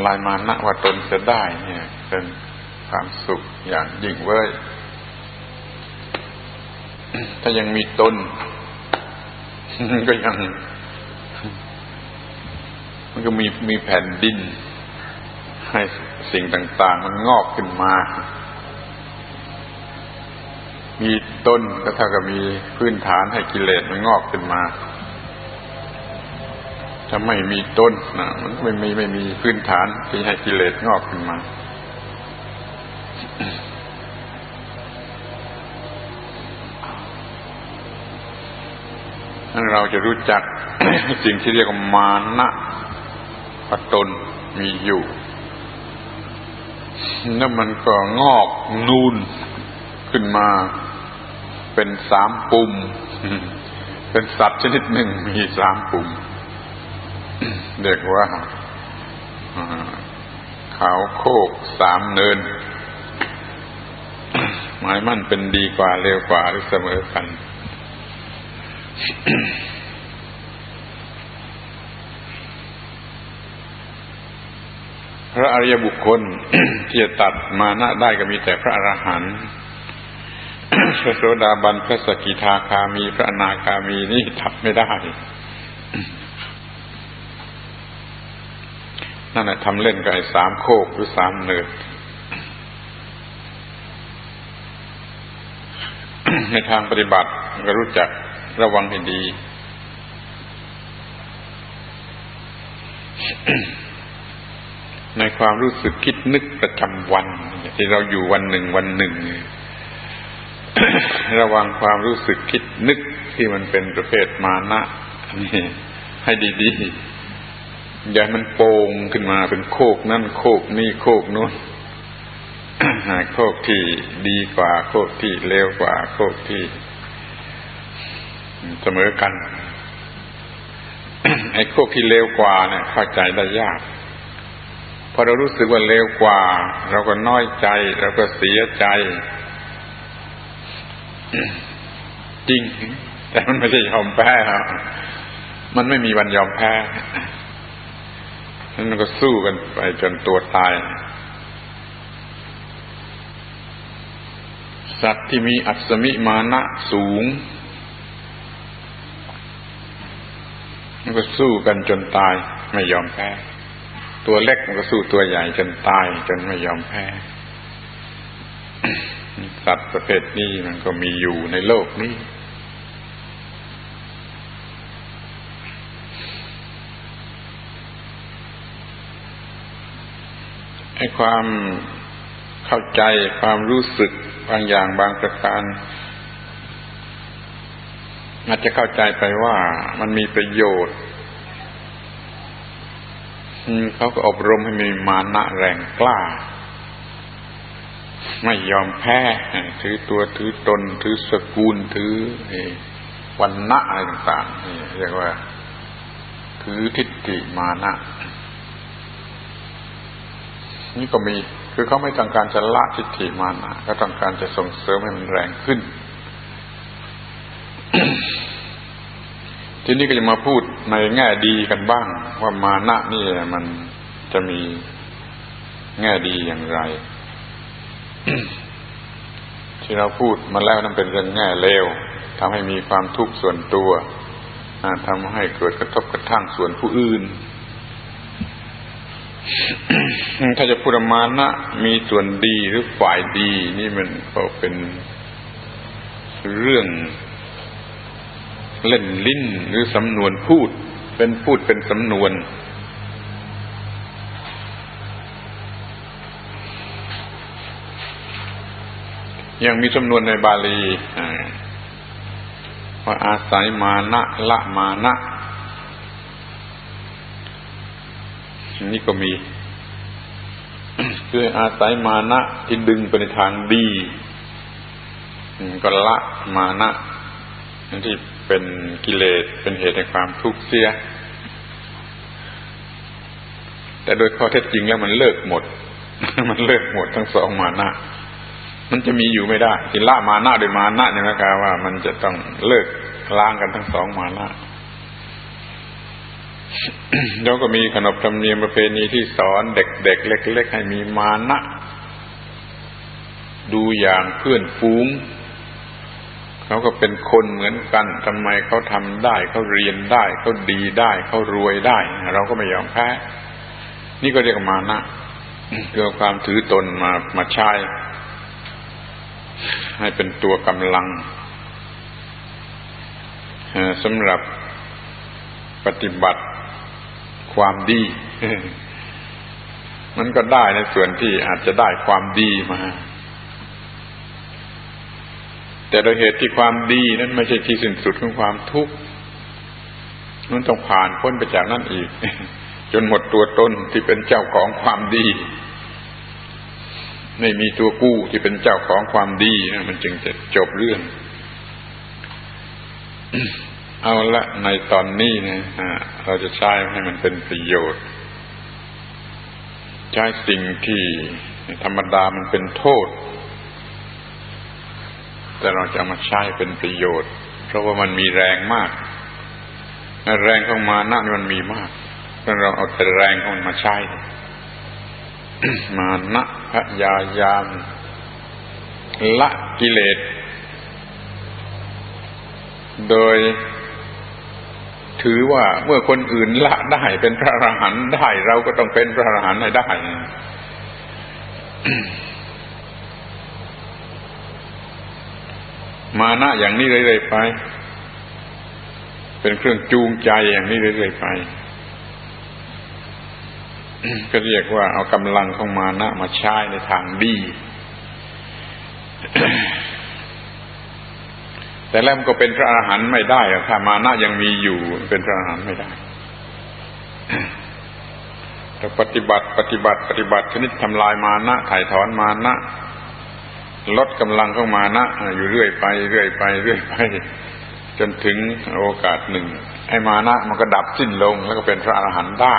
ำลายมานะว่าตนจะได้ เนี่ย เป็นความสุขอย่างยิ่งเว้ย ถ้ายังมีตน ก็ยัง มันก็มีมีแผ่นดิน ให้สิ่งต่าง ๆ มันงอกขึ้นมา มีต้นก็เท่ากับมีพื้นฐานให้กิเลสมันงอกขึ้นมา ถ้าไม่มีต้นนะมันไม่มีไม่มีพื้นฐานที่ให้กิเลสงอกขึ้นมานั้นเราจะรู้จักสิ่งที่เรียกว่ามานะปตนมีอยู่แล้วมันก็งอกนูนขึ้นมา เป็นสามปุ่ม เป็นสัตว์ชนิดหนึ่งมีสามปุ่ม เรียกว่าเขาโคกสามเนิน หมายมั่นเป็นดีกว่าเร็วกว่าหรือเสมอกัน พระอริยบุคคลที่จะตัดมานะได้ก็มีแต่พระอรหันต์พระโสดาบันพระสกิทาคามี พระอนาคามีนี่ตัดไม่ได้ นั่นแหละทำเล่นกับไอ้สามโคกหรือสามเนิดในทางปฏิบัติก็รู้จักระวังให้ดี ในความรู้สึกคิดนึกประจำวัน ที่เราอยู่วันหนึ่งวันหนึ่ง ระวังความรู้สึกคิดนึกที่มันเป็นประเภทมานะนี่ให้ดีๆ อย่ามันโป่งขึ้นมาเป็นโคกนั่นโคกนี่โคกนู้นโคกที่ดีกว่า โคกที่เลวกว่า โคกที่เสมอกัน ไอ้โคกที่เลวกว่าเนี่ยเข้าใจได้ยากพอเรารู้สึกว่าเลวกว่า เราก็น้อยใจ เราก็เสียใจ จริง แต่มันไม่ใช่ยอมแพ้มันไม่มีวันยอมแพ้ นั้นก็สู้กันไปจนตัวตาย สัตว์ที่มีอัศมิมานะสูงมันก็สู้กันจนตายไม่ยอมแพ้ ตัวเล็กมันก็สู้ตัวใหญ่จนตายจนไม่ยอมแพ้ สัตว์ประเภทนี้มันก็มีอยู่ในโลกนี้ ให้ความเข้าใจความรู้สึกบางอย่างบางประการอาจจะเข้าใจไปว่ามันมีประโยชน์เขาก็อบรมให้มีมานะแรงกล้า ไม่ยอมแพ้ ถือตัวถือตน ถือสกุลถือวันณะอะไรต่างๆเรียกว่า ถือทิฏฐิมานะ นี่ก็มีคือเขาไม่ต้องการจะละทิฏฐิมานะเขาต้องการจะส่งเสริมให้มันแรงขึ้น ทีนี้ก็จะมาพูดในแง่ดีกันบ้าง ว่ามานะนี่มันจะมีแง่ดีอย่างไร ที่เราพูดมาแล้วนั่นเป็นเรื่องแง่เลวทำให้มีความทุกข์ส่วนตัวทำให้เกิดกระทบกระทั่งส่วนผู้อื่น ถ้าจะพูดมานะ มีส่วนดีหรือฝ่ายดี นี่มันก็เป็นเรื่องเล่นลิ้นหรือสำนวนพูด เป็นพูดเป็นสำนวน ยังมีสำนวนในบาลีว่าอาศัยมานะละมานะ นี่ก็มี คืออาศัยมานะที่ดึงไปในทางดีก็ละมานะที่เป็นกิเลสเป็นเหตุในความทุกข์เสีย แต่โดยข้อเท็จจริงแล้วมันเลิกหมด มันเลิกหมดทั้งสองมานะมันจะมีอยู่ไม่ได้ที่ละมานะโดยมานะเนี่ยนะครับว่า มันจะต้องเลิกล้างกันทั้งสองมานะ แล้วก็มีขนบธรรมเนียมประเพณีที่สอนเด็กๆเล็ก ๆ ให้มีมานะ ดูอย่างเพื่อนฟูงเขาก็เป็นคนเหมือนกันทำไมเขาทำได้เขาเรียนได้เขาดีได้เขารวยได้ เราก็ไม่ยอมแพ้ นี่ก็เรียกมานะคือเอาความถือตนมามาใช้ให้เป็นตัวกำลังสำหรับปฏิบัติ ความดี มันก็ได้ในส่วนที่อาจจะได้ความดีมา แต่โดยเหตุที่ความดีนั้นไม่ใช่ที่สิ้นสุดของความทุกข์มันต้องผ่านพ้นไปจากนั้นอีก จนหมดตัวตนที่เป็นเจ้าของความดี ไม่มีตัวกู้ที่เป็นเจ้าของความดีนะมันจึงจะจบเรื่อง เอาละในตอนนี้นะเราจะใช้ให้มันเป็นประโยชน์ ใช้สิ่งที่ธรรมดามันเป็นโทษ แต่เราจะมาใช้เป็นประโยชน์ เพราะว่ามันมีแรงมาก แรงของมานะนี่มันมีมากถ้าเราเอาแต่แรงของมันมาใช้มานะพยายาม ละกิเลส โดย ถือว่าเมื่อคนอื่นละได้เป็นพระอรหันต์ได้เราก็ต้องเป็นพระอรหันต์ให้ได้ มานะอย่างนี้เรื่อยๆไป เป็นเครื่องจูงใจอย่างนี้เรื่อยๆไป ก็เรียกว่าเอากำลังของมานะมาใช้ในทางดี แต่แล้วมันก็เป็นพระอรหันต์ไม่ได้ถ้ามานะยังมีอยู่เป็นพระอรหันต์ไม่ได้เราปฏิบัติปฏิบัติปฏิบัติชนิดทำลายมานะถ่ายถอนมานะลดกำลังของมานะอยู่เรื่อยไปเรื่อยไปเรื่อยไป จนถึงโอกาสหนึ่งไอ้มานะมันก็ดับสิ้นลงแล้วก็เป็นพระอรหันต์ได้